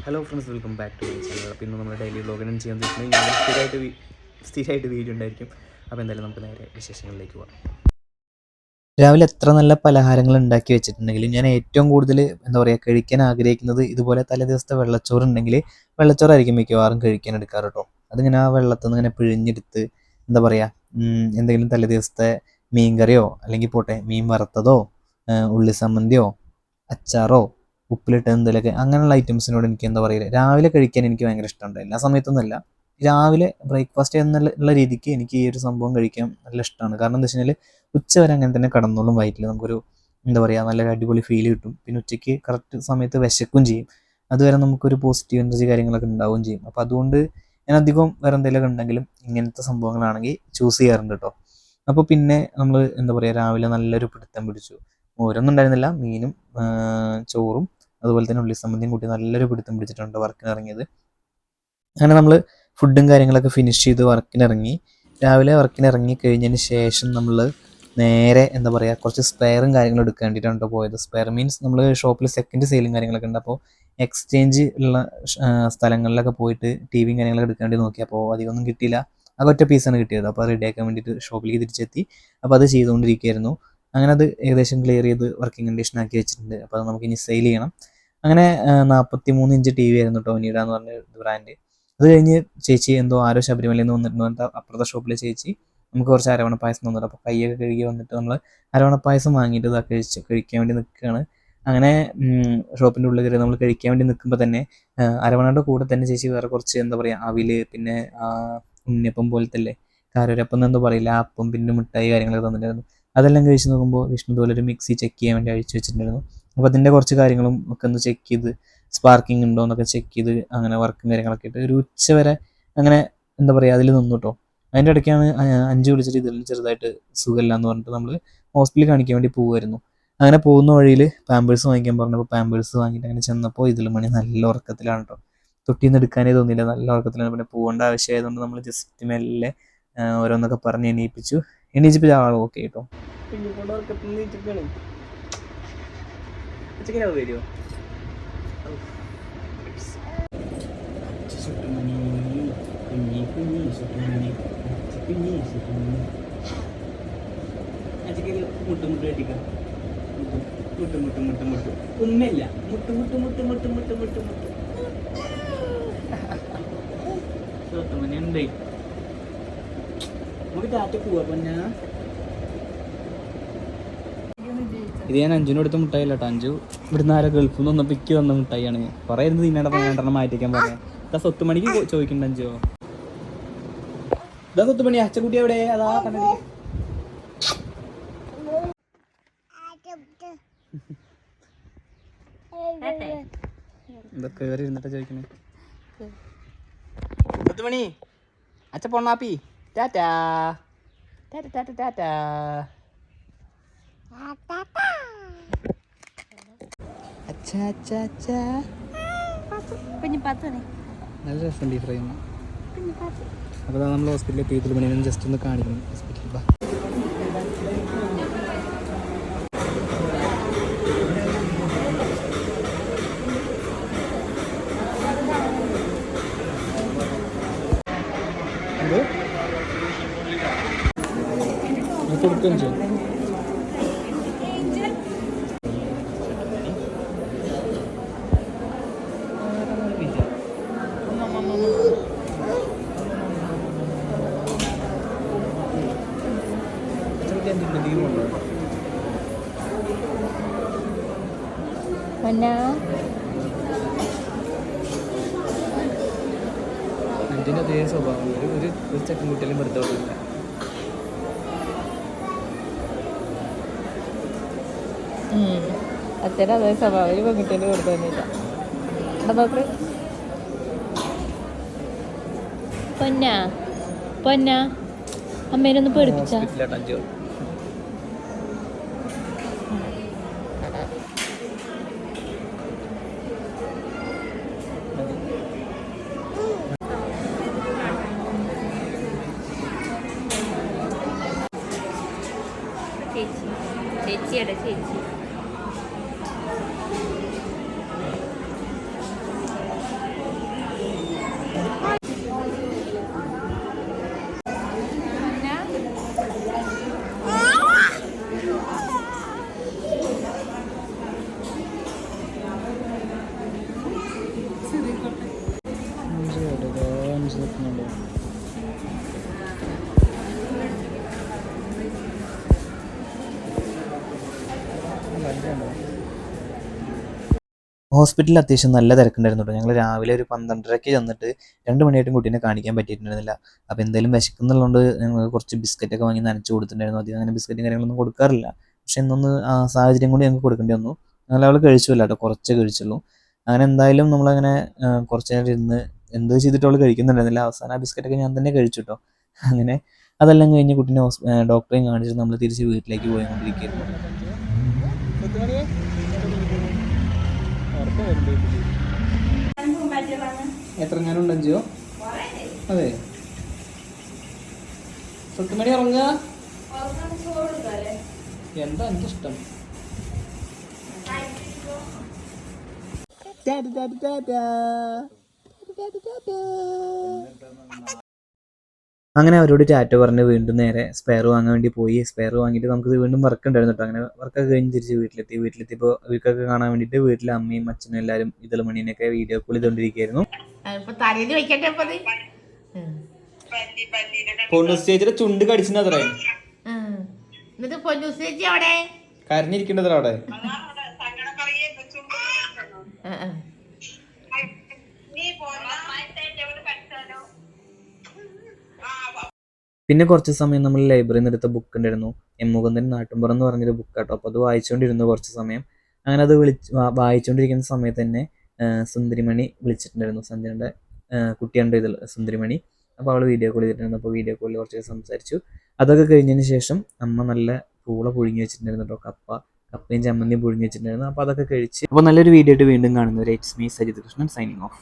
Hello friends welcome back to my channel അപ്പോൾ ഇന്ന് നമ്മൾ ഡെയിലി വ്ളോഗിനും ചെയ്യാൻ ഞാൻ സ്ഥിരമായിട്ട് സ്ഥിരമായിട്ട് വീഡിയോ ഉണ്ടായിരിക്കും. അപ്പോൾ എന്തായാലും നമുക്ക് നേരെ വിശേഷങ്ങളിലേക്ക് പോകാം രാവിലെ എത്ര നല്ല പലഹാരങ്ങൾ ഉണ്ടാക്കി വെച്ചിട്ടുണ്ടെങ്കിലും ഞാൻ ഏറ്റവും കൂടുതൽ എന്താ പറയുക കഴിക്കാൻ ആഗ്രഹിക്കുന്നത് ഇതുപോലെ തലേ ദിവസത്തെ വെള്ളച്ചോറ് ഉണ്ടെങ്കിൽ വെള്ളച്ചോറായിരിക്കും മിക്കവാറും കഴിക്കാൻ എടുക്കാറ് കേട്ടോ അതിങ്ങനെ ആ വെള്ളത്തിൽ നിന്ന് ഇങ്ങനെ പിഴിഞ്ഞെടുത്ത് എന്താ പറയുക എന്തെങ്കിലും തലേ ദിവസത്തെ മീൻ കറിയോ അല്ലെങ്കിൽ പോട്ടെ മീൻ വറുത്തതോ ഉള്ളി സമ്മന്തിയോ അച്ചാറോ ഉപ്പിലിട്ട എന്തെങ്കിലുമൊക്കെ അങ്ങനെയുള്ള ഐറ്റംസിനോട് എനിക്ക് എന്താ പറയുക രാവിലെ കഴിക്കാൻ എനിക്ക് ഭയങ്കര ഇഷ്ടമുണ്ട്. എല്ലാ സമയത്തൊന്നുമല്ല. രാവിലെ ബ്രേക്ക്ഫാസ്റ്റ് എന്നുള്ള രീതിക്ക് എനിക്ക് ഈ ഒരു സംഭവം കഴിക്കാൻ നല്ല ഇഷ്ടമാണ്. കാരണം എന്താ വെച്ച് കഴിഞ്ഞാൽ ഉച്ച വരെ അങ്ങനെ തന്നെ കടന്നോളും വയറ്റിൽ നമുക്കൊരു എന്താ പറയുക നല്ല അടിപൊളി ഫീൽ കിട്ടും. പിന്നെ ഉച്ചയ്ക്ക് കറക്റ്റ് സമയത്ത് വിശക്കും ചെയ്യും. അതുവരെ നമുക്കൊരു പോസിറ്റീവ് എനർജി കാര്യങ്ങളൊക്കെ ഉണ്ടാവുകയും ചെയ്യും. അപ്പോൾ അതുകൊണ്ട് ഞാൻ അധികം വേറെ എന്തെങ്കിലുമൊക്കെ ഉണ്ടെങ്കിലും ഇങ്ങനത്തെ സംഭവങ്ങളാണെങ്കിൽ ചൂസ് ചെയ്യാറുണ്ട് കേട്ടോ അപ്പോൾ പിന്നെ നമ്മൾ എന്താ പറയുക രാവിലെ നല്ലൊരു പിടുത്തം പിടിച്ചു. മോരൊന്നും ഉണ്ടായിരുന്നില്ല. മീനും ചോറും അതുപോലെ തന്നെ ഉള്ളി സമ്മന്തിയും കൂട്ടി നല്ലൊരു പിടുത്തം പിടിച്ചിട്ടുണ്ട് വർക്കിന് ഇറങ്ങിയത് അങ്ങനെ നമ്മൾ ഫുഡും കാര്യങ്ങളൊക്കെ ഫിനിഷ് ചെയ്ത് വർക്കിനിറങ്ങി. രാവിലെ വർക്കിന് ഇറങ്ങി കഴിഞ്ഞതിന് ശേഷം നമ്മൾ നേരെ എന്താ പറയുക കുറച്ച് സ്പെയറും കാര്യങ്ങളും എടുക്കാൻ വേണ്ടിയിട്ടാണ് പോയത്. സ്പെയർ മീൻസ് നമ്മൾ ഷോപ്പിൽ സെക്കൻഡ് സെയിലും കാര്യങ്ങളൊക്കെ ഉണ്ട്. അപ്പോൾ എക്സ്ചേഞ്ച് ഉള്ള സ്ഥലങ്ങളിലൊക്കെ പോയിട്ട് ടി വിയും കാര്യങ്ങളൊക്കെ എടുക്കാൻ വേണ്ടി നോക്കി. അപ്പോൾ അധികമൊന്നും കിട്ടിയില്ല. അത് ഒറ്റ പീസാണ് കിട്ടിയത്. അപ്പോൾ റെഡിയാക്കാൻ വേണ്ടിയിട്ട് ഷോപ്പിലേക്ക് തിരിച്ചെത്തി. അപ്പോൾ അത് ചെയ്തുകൊണ്ടിരിക്കുകയായിരുന്നു. അങ്ങനെ അത് ഏകദേശം ക്ലിയർ ചെയ്ത് വർക്കിംഗ് കണ്ടീഷൻ ആക്കി വെച്ചിട്ടുണ്ട്. അപ്പോൾ അത് നമുക്ക് ഇനി സെയിൽ ചെയ്യണം. അങ്ങനെ നാൽപ്പത്തി മൂന്ന് ഇഞ്ച് ടി വി ആയിരുന്നു ടോനീഡ എന്ന് പറഞ്ഞ ബ്രാൻഡ് അത് കഴിഞ്ഞ് ചേച്ചി എന്തോ ആരോ ശബരിമലയിൽ നിന്ന് വന്നിട്ടുണ്ട് അപ്പുറത്തെ ഷോപ്പിലെ ചേച്ചി നമുക്ക് കുറച്ച് അരവണ പായസം തന്നിട്ട് അപ്പോൾ കൈയൊക്കെ കഴുകി വന്നിട്ട് നമ്മൾ അരവണ പായസം വാങ്ങിയിട്ട് ഇതാ കഴിച്ച് കഴിക്കാൻ വേണ്ടി നിൽക്കുകയാണ്. അങ്ങനെ ഷോപ്പിന്റെ ഉള്ളിൽ കയറി നമ്മൾ കഴിക്കാൻ വേണ്ടി നിൽക്കുമ്പോൾ തന്നെ അരവണയുടെ കൂടെ തന്നെ ചേച്ചി വേറെ കുറച്ച് എന്താ പറയുക അവിൽ പിന്നെ ആ, ഉണ്ണിയപ്പം പോലത്തെ അല്ലേ കാരൊരപ്പം എന്നെന്തോ പറയില്ല അപ്പം പിന്നെ മിഠായി കാര്യങ്ങളൊക്കെ തന്നിട്ടുണ്ടായിരുന്നു. അതെല്ലാം കഴിച്ച് നോക്കുമ്പോൾ വിഷ്ണു ഒരു മിക്സി ചെക്ക് ചെയ്യാൻ വേണ്ടി അഴിച്ചു വെച്ചിട്ടുണ്ടായിരുന്നു. അപ്പോൾ അതിന്റെ കുറച്ച് കാര്യങ്ങളും ഒക്കെ ഒന്ന് ചെക്ക് ചെയ്ത് സ്പാർക്കിംഗ് ഉണ്ടോ എന്നൊക്കെ ചെക്ക് ചെയ്ത് അങ്ങനെ വർക്കും കാര്യങ്ങളൊക്കെ ഇട്ട് ഒരു ഉച്ച വരെ അങ്ങനെ എന്താ പറയുക അതിൽ നിന്നു കേട്ടോ അതിന്റെ ഇടയ്ക്കാണ് അഞ്ച് വിളിച്ചിട്ട് ഇതിൽ ചെറുതായിട്ട് സുഖമില്ല എന്ന് പറഞ്ഞിട്ട് നമ്മൾ ഹോസ്പിറ്റലിൽ കാണിക്കാൻ വേണ്ടി പോകുമായിരുന്നു അങ്ങനെ പോകുന്ന വഴിയിൽ പാമ്പേഴ്സ് വാങ്ങിക്കാൻ പറഞ്ഞപ്പോൾ പാമ്പേഴ്സ് വാങ്ങിയിട്ട് അങ്ങനെ ചെന്നപ്പോൾ ഇതിൽ മണി നല്ല ഉറക്കത്തിലാണ് കേട്ടോ തൊട്ടിയിൽ നിന്ന് എടുക്കാനേ തോന്നിയില്ല നല്ല ഉറക്കത്തിലാണ്. പിന്നെ പോകേണ്ട ആവശ്യമായതുകൊണ്ട് നമ്മൾ ജസ്റ്റ് മെല്ലെ ഓരോന്നൊക്കെ പറഞ്ഞ് എണീപ്പിച്ചു. എണീച്ചപ്പോൾ ആൾ ഓക്കെ കേട്ടോ ഉച്ചയ്ക്ക് വരുമോ സുട്ടുമണി കുഞ്ഞി കുഞ്ഞി സുട്ടുമണി കുഞ്ഞി സുട്ടുമണി അച്ഛക്ക് മുട്ട് മുട്ട് കെട്ടിക്ക മുട്ട് മുട്ട് മുട്ട് മുട്ട്. ഉമ്മയില്ല. മുട്ട് മുട്ട് മുട്ട് മുട്ട് മുട്ട് മുട്ട് മുട്ട്. സുട്ടുമണി ഉണ്ട് നമുക്ക് ടാറ്റ പോവാ പൊന്നാ. ഇത് ഞാൻ അഞ്ചുവിന് കൊടുത്ത മുട്ടായി അല്ല അഞ്ചു ഇവിടുന്ന് ആരോ ഗൾഫിൽ നിന്ന് ഒന്ന് പിക്ക് വന്ന മുട്ടായിയാണ് കുറേ ഇരുന്ന് തിന്നേണ്ട മാറ്റിക്കാൻ പറയാം ഇതാ സ്വത്ത് മണിക്ക് ചോദിക്കണ്ട അഞ്ചോ ഇതാ സ്വത്ത് മണി അച്ചക്കുട്ടി എവിടെ? അതാ കണ്ടി ചോദിക്കണേ. ടാറ്റാ. നല്ല രസം ഈ ഫ്രെയിം. അപ്പോൾ നമ്മൾ ഹോസ്പിറ്റലിൽ എത്തി ഇതിൽ മണി ജസ്റ്റ് ഒന്ന് കാണിക്കുന്നു ഹോസ്പിറ്റലിൽ ബാ കൊടുക്കുകയും ചെയ്യും. അതേ സ്വഭാവം? ഒരു ഒരു ഒരു ചെക്കൻ കുട്ടിയിലും വെറുതെ വിടില്ല അച്ഛന്റെ അതേ സ്വഭാവം. ഒരു പെൺകുട്ടീന്റെ കൊടുത്തു തന്നില്ല പൊന്ന? പൊന്ന? അമ്മേനൊന്ന് പേടിപ്പിച്ച? ചേച്ചിയുടെ ചേച്ചി ഹോസ്പിറ്റലിൽ അത്യാവശ്യം നല്ല തിരക്കുണ്ടായിരുന്നു കേട്ടോ. ഞങ്ങൾ രാവിലെ ഒരു പന്ത്രണ്ടരയ്ക്ക് ചെന്നിട്ട് രണ്ട് മണിയായിട്ടും കുട്ടീനെ കാണിക്കാൻ പറ്റിയിട്ടുണ്ടായിരുന്നില്ല. അപ്പോൾ എന്തായാലും വിശക്കുന്നുള്ളതുകൊണ്ട് ഞങ്ങൾ കുറച്ച് ബിസ്ക്കറ്റൊക്കെ വാങ്ങി നനച്ച് കൊടുത്തിട്ടുണ്ടായിരുന്നു. അധികം അങ്ങനെ ബിസ്ക്കറ്റും കാര്യങ്ങളൊന്നും കൊടുക്കാറില്ല. പക്ഷെ ഇന്നൊന്ന് ആ സാഹചര്യം കൂടി ഞങ്ങൾക്ക് കൊടുക്കേണ്ടി വന്നു. അങ്ങനെ അവൾ കഴിച്ചില്ല കേട്ടോ. കുറച്ചേ കഴിച്ചുള്ളൂ. അങ്ങനെ എന്തായാലും നമ്മളങ്ങനെ കുറച്ച് നേരം ഇരുന്ന് എന്ത് ചെയ്തിട്ട് അവൾ കഴിക്കുന്നുണ്ടായിരുന്നില്ല. അവസാനം ആ ബിസ്ക്കറ്റൊക്കെ ഞാൻ തന്നെ കഴിച്ചു കേട്ടോ. അങ്ങനെ അതെല്ലാം കഴിഞ്ഞ് കുട്ടീനെ ഡോക്ടറെയും കാണിച്ചിട്ട് നമ്മൾ തിരിച്ച് വീട്ടിലേക്ക് പോയിക്കൊണ്ടിരിക്കുകയായിരുന്നു. എത്ര ഞാനുണ്ട് അഞ്ചോ? അതെ. പത്ത് മണി ഉറങ്ങുക. എന്താ എനിക്ക് ഇഷ്ടം? അങ്ങനെ അവരോട് ടാറ്റ പറഞ്ഞ് വീണ്ടും നേരെ സ്പെയർ വാങ്ങാൻ വേണ്ടി പോയി. സ്പെയർ വാങ്ങിയിട്ട് നമുക്ക് വീണ്ടും വർക്ക് ഉണ്ടായിരുന്നു കേട്ടോ അങ്ങനെ വർക്കൊക്കെ കഴിഞ്ഞ് തിരിച്ച് വീട്ടിലെത്തി. വീട്ടിലെത്തിയപ്പോൾ ഇവർക്കൊക്കെ കാണാൻ വേണ്ടിയിട്ട് വീട്ടിലെ അമ്മയും അച്ഛനും എല്ലാവരും ഇതിൽ മണീനൊക്കെ വീഡിയോ കോൾ ചെയ്തുകൊണ്ടിരിക്കുകയായിരുന്നു. പൊണ്ണു സ്റ്റേജിലെ ചുണ്ട് കരഞ്ഞിരിക്കേണ്ടത്ര അവിടെ? പിന്നെ കുറച്ച് സമയം നമ്മൾ ലൈബ്രറിയിൽ നിന്ന് എടുത്ത ബുക്ക് ഉണ്ടായിരുന്നു. എം മുകുന്ദൻ നാട്ടുമ്പുറം എന്ന് പറഞ്ഞൊരു ബുക്ക് കേട്ടോ അപ്പോൾ അത് വായിച്ചുകൊണ്ടിരുന്നു കുറച്ച് സമയം. അങ്ങനെ അത് വിളിച്ച് വായിച്ചുകൊണ്ടിരിക്കുന്ന സമയത്ത് തന്നെ സുന്ദരിമണി വിളിച്ചിട്ടുണ്ടായിരുന്നു. സന്ധ്യയുടെ കുട്ടിയുണ്ട് ഇതിൽ സുന്ദരിമണി. അപ്പോൾ അവൾ വീഡിയോ കോൾ ചെയ്തിട്ടുണ്ടായിരുന്നു. അപ്പോൾ വീഡിയോ കോളിൽ കുറച്ച് സംസാരിച്ചു. അതൊക്കെ കഴിഞ്ഞതിന് ശേഷം അമ്മ നല്ല പൂള പുഴുങ്ങി വെച്ചിട്ടുണ്ടായിരുന്നു കേട്ടോ കപ്പ കപ്പയും ചമ്മന്തിയും പുഴുങ്ങി വെച്ചിട്ടുണ്ടായിരുന്നു. അപ്പോൾ അതൊക്കെ കഴിച്ച് അപ്പോൾ നല്ലൊരു വീഡിയോ ആയിട്ട് വീണ്ടും കാണുന്നവരെ. It's me Sajith Krishnan signing off